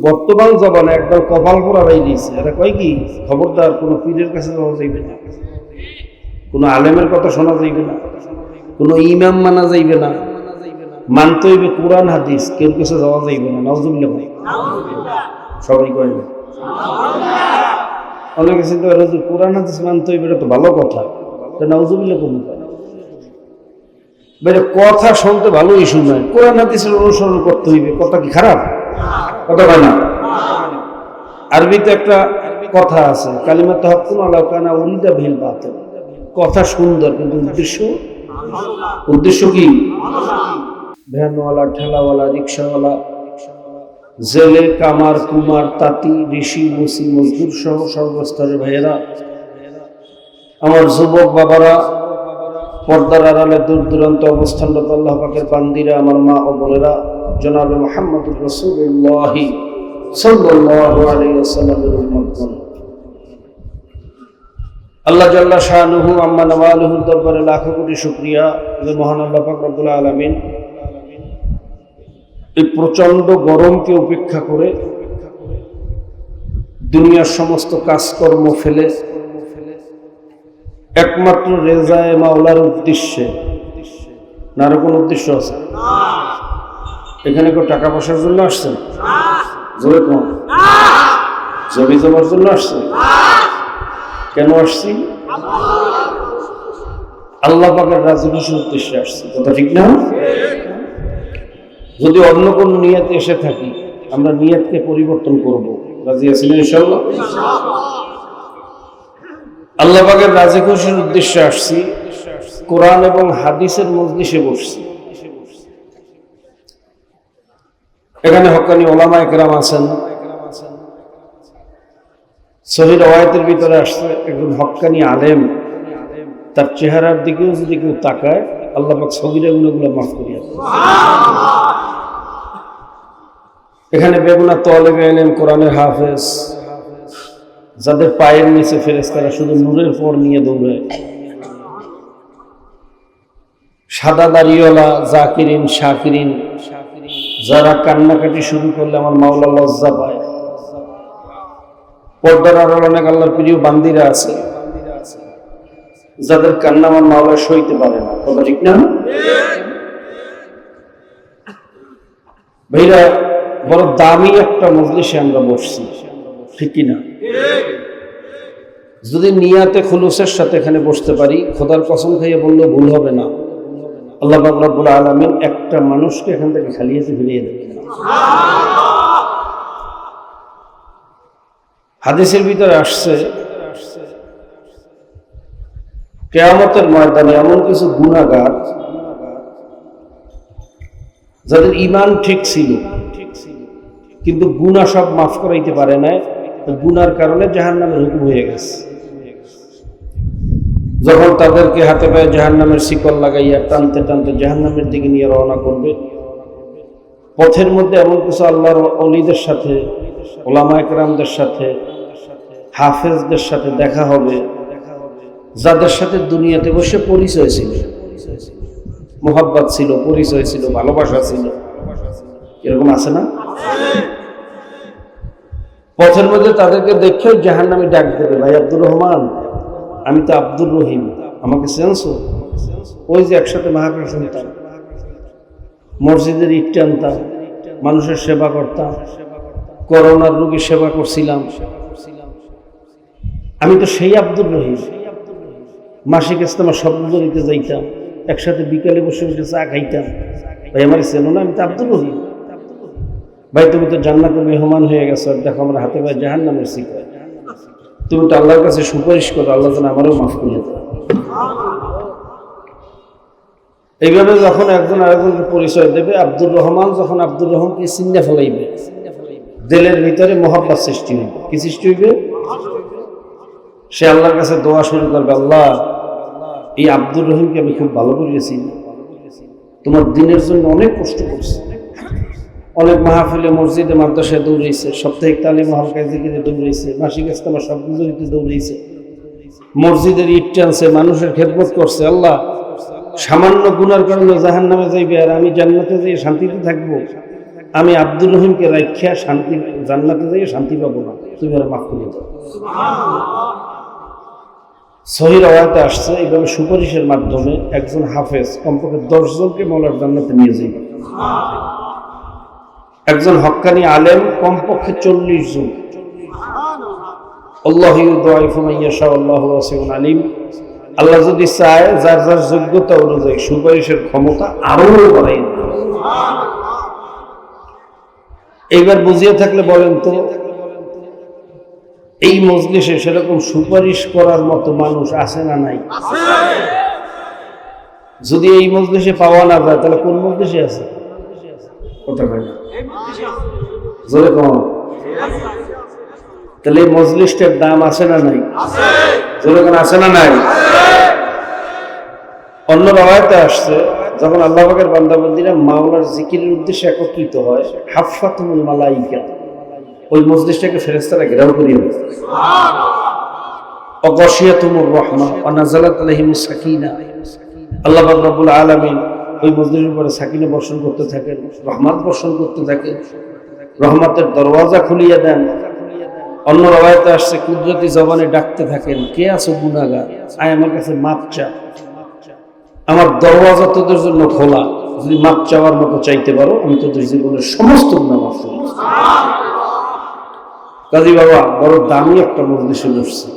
বর্তমান জবানে একদম কপাল পোড়া বাই দিয়েছে। এরা কয় কি? খবরদার, কোনো পীরের কাছে যাওয়া যাইবে না। কোনো আলেমের কথা শোনা যাইবে না। কোনো ইমাম মানা যাইবে না। মানতে হইবে কোরআন, হাদিস। কেউ কাছে যাওয়া যাইবে না। নজরুল্লাহ সবাই কয় অনেকে চিন্তা করে যে কোরআন, হাদিস মানতে হইবে, এটা তো ভালো কথা। নজরুল্লাহ কোন কথা শুনতে ভালোই নয় কোরআন, হাদিসের অনুসরণ করতে হইবে। কথা কি খারাপ? কথা না আরবিতে একটা কথা আছে, কালিমা তহকুন আলাউ কানা উলিদা ভিল বাতিল। কথা সুন্দর, কিন্তু উদ্দেশ্য? উদ্দেশ্য কি? ভ্যানওয়ালা, ঠেলাওয়ালা, রিক্সাওয়ালা, জেলে, কামার, কুমার, তাঁতি, ঋষি মুসি মজদুর সহ সর্বস্তরের ভাইয়েরা, আমার যুবক বাবারা পর্দার আড়ালে দূর দূরান্ত অবস্থানরত আল্লাহ পাকের বান্দিরা, আমার মা ও বোনেরা, জনাবে মোহাম্মদুর রসুল্লাহি আল্লাহ জাল্লা শাহনুহু আম্মা দরবারে লাখো কোটি শুকরিয়া যে মহান আল্লাহ পাক আলামিন এই প্রচণ্ড গরমকে উপেক্ষা করে দুনিয়ার সমস্ত কাজকর্ম ফেলে একমাত্র রেজায় মাওলার উদ্দেশ্যে। না আরও কোন উদ্দেশ্য আছে? এখানে কেউ টাকা পয়সার জন্য আসছেন জোরে কম। জমি জমার জন্য আসছে কেন আসছি? আল্লাহ পাকের রাজনীতির উদ্দেশ্যে আসছি। কথা ঠিক না? যদি অন্য কোন নিয়াতে এসে থাকি, আমরা নিয়াতকে পরিবর্তন করব। রাজি আছেন ইনশাল্লাহ আল্লাহ রাজি খুশির উদ্দেশ্যে আসছি। কোরআন এবং হাদিসের মজলিসে বসছি। এখানে হকানি ওলামা একরাম আছেন। শহীদ ওয়ায়তের ভিতরে আসছে একজন হকানি আলেম। তার চেহারার দিকেও যদি কেউ তাকায়, আল্লাহ পাক সগিরা মাফ করিয়া এখানে বেগুনা তলেবে এলেম কোরআনের হাফেজ। যাদের পায়ের নিচে ফেরেস তারা শুধু নূরের পর নিয়ে দৌড়ায়। সাদা দাড়িওয়ালা, জাকিরিন, শাকিরিন, যারা কান্নাকাটি শুরু করলে আমার মাওলা লজ্জা পায়। পর্দার আড়াল অনেক আল্লাহর প্রিয় বান্দিরা আছে, যাদের কান্না আমার মাওলা সইতে পারে না। কথা ঠিক না? ভাইরা, বড় দামি একটা মজলিসে আমরা বসছি। ঠিক কি না যদি নিয়াতে খুলুসের সাথে এখানে বসতে পারি, খোদার কসম খাইয়ে বললে ভুল হবে না। আল্লাহ পাক রব্বুল আলামিন একটা মানুষকে এখান থেকে খালিয়াতে ফিরিয়ে দেবে হাদিসের ভিতরে আসছে, কেয়ামতের ময়দানে এমন কিছু গুণাগার যাদের ইমান ঠিক ছিল, কিন্তু গুণা সব মাফ করাইতে পারে না গুনার কারণে জাহান নামের হুকুম হয়ে গেছে। যখন তাদেরকে হাতে পায়ে জাহান নামের শিকল লাগাইয়া টানতে টানতে জাহান নামের দিকে নিয়ে রওনা করবে, পথের মধ্যে এমন কিছু আল্লাহর অলিদের সাথে, ওলামা একরামদের সাথে, হাফেজদের সাথে দেখা হবে, যাদের সাথে দুনিয়াতে বসে পরিচয় ছিল। মোহাব্বত ছিল, পরিচয় ছিল, ভালোবাসা ছিল। এরকম আছে না? পথের মধ্যে তাদেরকে দেখে জাহান নামে ডাক দেবে, ভাই আব্দুর রহমান, আমি তো আব্দুর রহিম, আমাকে সেন্সো ওই যে একসাথে মাহাকার শুনতাম মসজিদের ইট টানতাম মানুষের সেবা করতাম করোনার রোগীর সেবা করছিলাম, আমি তো সেই আব্দুর রহিম, মাসিক ইস্তেমা শব্দ দিতে যাইতাম, একসাথে বিকালে বসে বসে চা খাইতাম, ভাই আমার চেনো না, আমি তো আব্দুর রহিম। ভাই, তুমি তো জান্নাতের মেহমান হয়ে গেছো দেখো আমার হাতে ভাই জাহান নামের শিকার তুমি তো আল্লাহর কাছে সুপারিশ করো, আল্লাহ যেন আমারও মাফ করিয়ে দেয়। এইভাবে যখন একজন আরেকজনকে পরিচয় দেবে, আব্দুর রহমান যখন আব্দুর রহমানকে চিন্তা ফেলাইবে, দিলের ভিতরে মহাব্বা সৃষ্টি হইবে কি সৃষ্টি হইবে সে আল্লাহর কাছে দোয়া শুরু করবে, আল্লাহ, এই আব্দুর রহিমকে আমি খুব ভালো করিয়েছি তোমার দিনের জন্য অনেক কষ্ট করছে। অনেক মাহফিলে, মসজিদে, মাদ্রাসায় দৌড়াইছে। সাপ্তাহিক তালিম হালকায় জিকিরে দৌড়াইছে। মাসিক ইস্তেমা সব গুজরিতে দৌড়াইছে। মসজিদের ইট টানছে, মানুষের খেদমত করছে। আল্লাহ, সামান্য গুনার কারণে জাহান নামে যাইবে আর আমি জান্নাতে যাই শান্তিতে থাকব। আমি আব্দুর রহিমকে রাখিয়া শান্তি, জান্নাতে যাই শান্তি পাবো না। তুমি আর মাফ করে দাও সহির আওয়াতে আসছে এইভাবে সুপারিশের মাধ্যমে একজন হাফেজ কমপক্ষে দশজনকে মৌলার জান্নাতে নিয়ে যাইবে। একজন হক্কানি আলেম কমপক্ষে চল্লিশ জন। আলিম। আল্লাহ যদি চায়, যার যার যোগ্যতা অনুযায়ী সুপারিশের ক্ষমতা আরও বাড়াই এইবার বুঝিয়ে থাকলে বলেন তো, এই মজলিসে সেরকম সুপারিশ করার মতো মানুষ আছে না নাই? যদি এই মজলিসে পাওয়া না যায়, তাহলে কোন মজলিসে আছে? কথা না জোরে কম তাহলে এই মজলিসটার দাম আছে না নাই? জোরে কোন, আছে না নাই? অন্য রাওয়ায়তে আসছে, যখন আল্লাহ পাকের বান্দাবন্দিরা মাওলার জিকিরের উদ্দেশ্যে একত্রিত হয় হাফাতুল মালাইকা, ওই মজলিসটাকে ফেরেস্তারা ঘেরাও করিয়ে দেয় অগশিয়াতুমুর রহমা অনাজালাত আলাইহিমুস সাকিনা। আল্লাহ পাক রব্বুল ওই মজলিসের উপরে সাকিনা বর্ষণ করতে থাকেন, রহমত বর্ষণ করতে থাকেন, রহমতের দরওয়াজা খুলিয়ে দেন। অন্য রবায়তে আসছে, কুদরতি জবানে ডাকতে থাকেন, কে আছো গুনাগার আয় আমার কাছে মাপ চা। আমার দরওয়াজা তোদের জন্য খোলা। যদি মাপ চাওয়ার মতো চাইতে পারো, আমি তোদের জীবনের সমস্ত গুণা মাফ করি কাজী বাবা, বড় দামি একটা মজলিসে বসছে।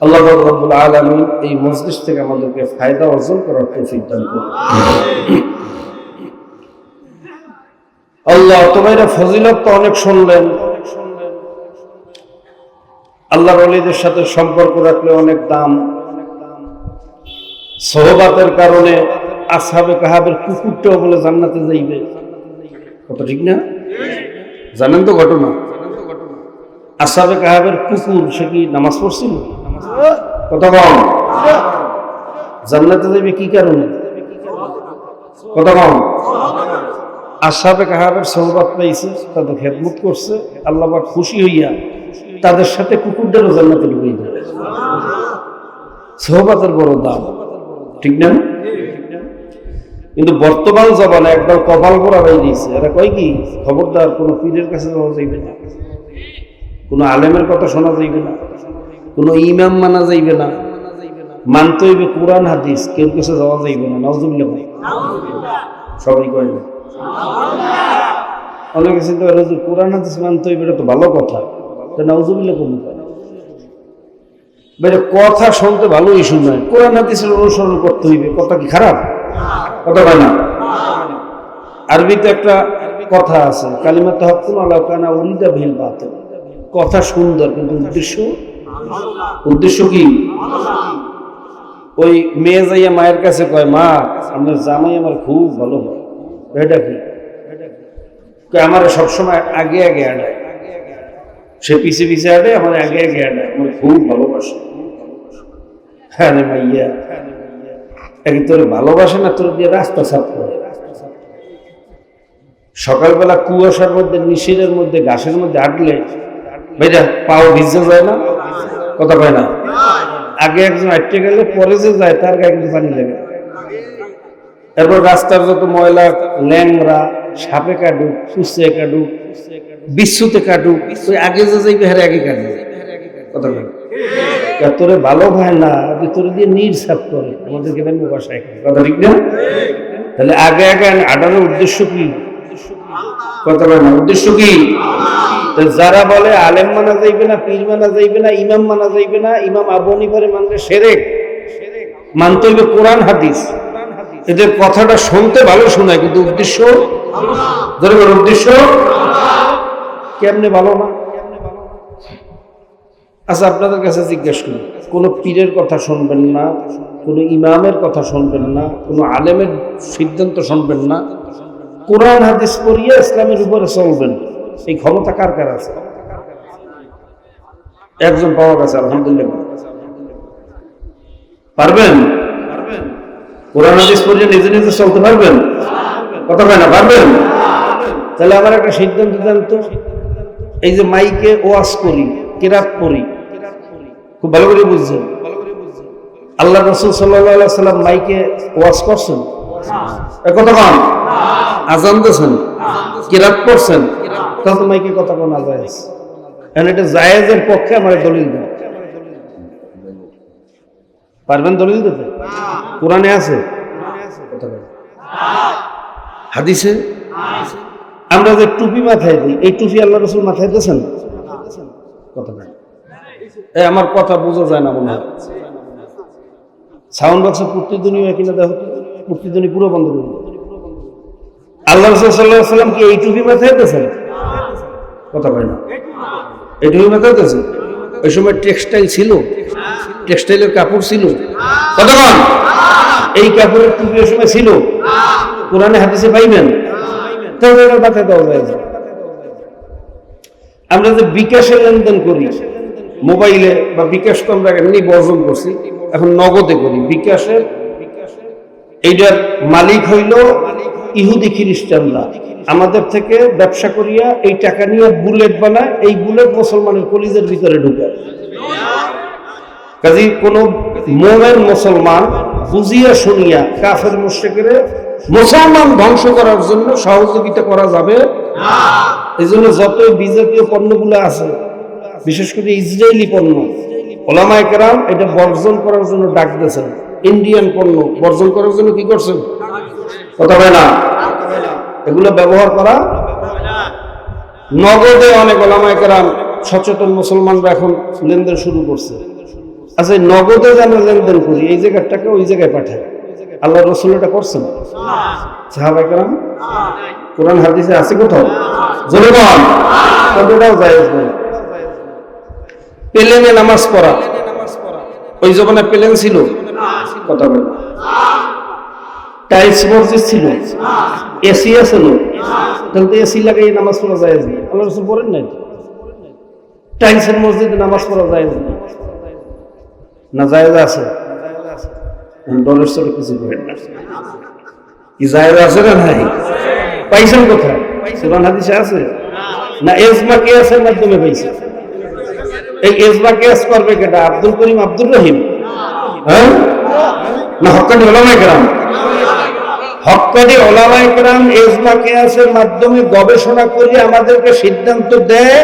আল্লাহ রব্বুল আলমী এই মজলিস থেকে আমাদেরকে ফায়দা অর্জন করার আল্লাহ তোমার ফজিলত তো অনেক শুনলেন। আল্লাহর অলিদের সাথে সম্পর্ক রাখলে অনেক দাম। সহবাতের কারণে আসাবে কাহাবের কুকুরটাও বলে জান্নাতে যাইবে। কত ঠিক না? জানেন তো ঘটনা? আসাবে কাহাবের কুকুর, সে কি নামাজ পড়ছিল? তাদের সাথে কুকুরদেরও জান্নাতে বড় দাম। ঠিক না? কিন্তু বর্তমান জমানে একদম কপাল করা হয়ে দিয়েছে এরা কয় কি? খবরদার, কোনো পীরের কাছে যাওয়া যাইবে না। কোনো আলেমের কথা শোনা যাইবে না। কোনো ইমাম মানা যাইবে না। মানতে হইবে কোরআন, হাদিস, কেউ কাছে যাওয়া যাইবে না। নজরুল্লাহ সবাই কয় না। অনেকে চিন্তা করে যে কোরআন, হাদিস মানতে হইবে, এটা তো ভালো কথা। নজরুল্লাহ কোন বেটা কথা শুনতে ভালো ইস্যু নয় কোরআন, হাদিসের অনুসরণ করতে হইবে। কথা কি খারাপ? কথা হয় না। আরবিতে একটা কথা আছে কালিমা তহকুন আল্লাহ কানা উলিদা ভিল বাতিল। কথা সুন্দর, কিন্তু উদ্দেশ্য উদ্দেশ্য কি? ওই মেয়ে যাইয়া মায়ের কাছে কয়, মা আমার জামাই আমার খুব ভালো হয়। এটা কি? আমার সবসময় আগে আগে আডায়। সে পিছে পিছে আডে আমার আগে আগে আডায়। আমার খুব ভালোবাসে। হ্যাঁ মাইয়া এক তোর ভালোবাসে না, তোর দিয়ে রাস্তা সাফ করে। সকালবেলা কুয়াশার মধ্যে, নিশিরের মধ্যে, ঘাসের মধ্যে আটলে ভাইরা পাও ভিজে যায় না? কথা পায় না? আগে একজন আটকে গেলে পরে যে যায়, তার গায়ে কিন্তু পানি লাগে। এরপর রাস্তার যত ময়লা ল্যাংরা সাপে কাটুক কুচে কাটুক বিশ্বতে কাটুক, ওই আগে যে যাইবে হ্যাঁ আগে কাটবে। কথা বলে তোরে ভালো হয় না তোরে দিয়ে নির সাফ করে আমাদের গ্রামে বাসায় কথা ঠিক না? তাহলে আগে আগে আডানোর উদ্দেশ্য কি? কথা বলে না? উদ্দেশ্য কি? যারা বলে আলেম মানা যাইবে না, পীর মানা যাইবে না, ইমাম মানা যাইবে না, ইমাম আবু হানিফারে মানলে সেরেক। মানতে হইবে কোরআন, হাদিস। এদের কথাটা শুনতে ভালো শোনায়, কিন্তু উদ্দেশ্য? উদ্দেশ্য? কেমনে ভালো না? আচ্ছা আপনাদের কাছে জিজ্ঞেস করি, কোনো পীরের কথা শুনবেন না, কোনো ইমামের কথা শুনবেন না, কোনো আলেমের সিদ্ধান্ত শুনবেন না? কোরআন, হাদিস পড়িয়ে ইসলামের উপরে চলবেন। এই ক্ষমতা কার কার আছে? একজন পাওয়া গেছে, আলহামদুলিল্লাহ। পারবেন? কোরআন হাদিস পড়িয়ে নিজে নিজে চলতে পারবেন? কথা হয় না, পারবেন? তাহলে আমার একটা সিদ্ধান্ত দেন তো। এই যে মাইকে ওয়াজ করি, কেরাত পড়ি, খুব ভালো করে বুঝছেন। আল্লাহ রসুল সাল্লাহ সাল্লাম মাইকে ওয়াজ করছেন? কথা কম আজান দিয়েছেন? কিরাত করছেন তাহলে মাইকে কথা কোনা যায়? এখন এটা জায়েজের পক্ষে আমার দলিল দেন পারবেন দলিল দিতে? কোরআনে আছে? হাদিসে? আমরা যে টুপি মাথায় দিই, এই টুপি আল্লাহ রসুল মাথায় দিয়েছেন? কথা এ, আমার কথা বোঝা যায় না মনে হয়। সাউন্ড বক্সে প্রতিদিনই কিনা দেখো। প্রতিদিনই পুরো বন্ধ করে। আল্লাহ রসুল সাল্লাহ সাল্লাম কি এই টুপি মাথায় দিয়েছেন? কথা কয় না। টুপি মাথায় দিয়েছেন ওই সময় টেক্সটাইল ছিল টেক্সটাইলের কাপড় ছিল। কতক্ষণ এই কাপড়ের টুপি ওই সময় ছিল। কোরআনে হাদিসে পাইবেন? তাহলে এটা দেওয়া যায়। আমরা যে বিকাশে লেনদেন করি, মোবাইলে বা বিকাশ তো আমরা এমনি বর্জন করছি, এখন নগদে করি। বিকাশের এইটার মালিক হইল ইহুদি খ্রিস্টানরা। আমাদের থেকে ব্যবসা করিয়া এই টাকা নিয়ে বুলেট বানায়, এই বুলেট মুসলমানের কলিজের ভিতরে ঢুকায় কাজে, কোন মোমেন মুসলমান বুঝিয়া শুনিয়া কাফের মুশ্রিকের মুসলমান ধ্বংস করার জন্য সহযোগিতা করা যাবে? এই জন্য যত বিজাতীয় পণ্যগুলো আছে, বিশেষ করে ইসরায়েলি পণ্য, ওলামায় কেরাম এটা বর্জন করার জন্য ডাক দিয়েছেন ইন্ডিয়ান পণ্য বর্জন করার জন্য কি করছেন? কথা হয় না। এগুলো ব্যবহার করা নগদে অনেক ওলামায় কেরাম সচেতন মুসলমানরা এখন লেনদেন শুরু করছে। আচ্ছা নগদে যে আমরা লেনদেন করি, এই জায়গার টাকা ওই জায়গায় পাঠায়। আল্লাহ রসুল এটা করছেন? সাহাবাই কেরাম কোরআন, হাদিসে আছে কোথাও? বল কতটাও যায় পেলেনে নামাজ পড়া। ওই জমানে পেলেন ছিল? কথা বল। টাইলস মসজিদ ছিল? এসি আছে না? তাহলে তো এসি লাগাই নামাজ পড়া যায় না। আল্লাহ রসুল পড়েন নাই টাইলসের মসজিদে নামাজ পড়া যায় না। না আছে? ডলের চলে কিছু করেন না। কি জায়েজ আছে না নাই? পাইছেন কোথায়? সুরান হাদিসে আছে? না, এজমা কেয়াসের মাধ্যমে পাইছে। এই এজমা কেয়াস করবে কেটা? আব্দুল করিম আব্দুল রহিম। হ্যাঁ? না, হকানি ওলামাই কেরাম। হকানি ওলামাই কেরাম এজমা কেয়াসের মাধ্যমে গবেষণা করে আমাদেরকে সিদ্ধান্ত দেয়,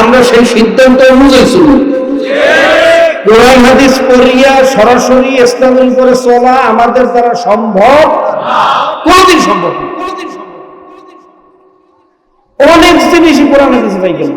আমরা সেই সিদ্ধান্ত অনুযায়ী চলি। কোরআন, হাদিস পড়িয়া সরাসরি ইসলামের উপরে চলা আমাদের দ্বারা সম্ভব? কোনদিন সম্ভব অনেক জিনিসই কোরআন, হাদিসে পাই গেল।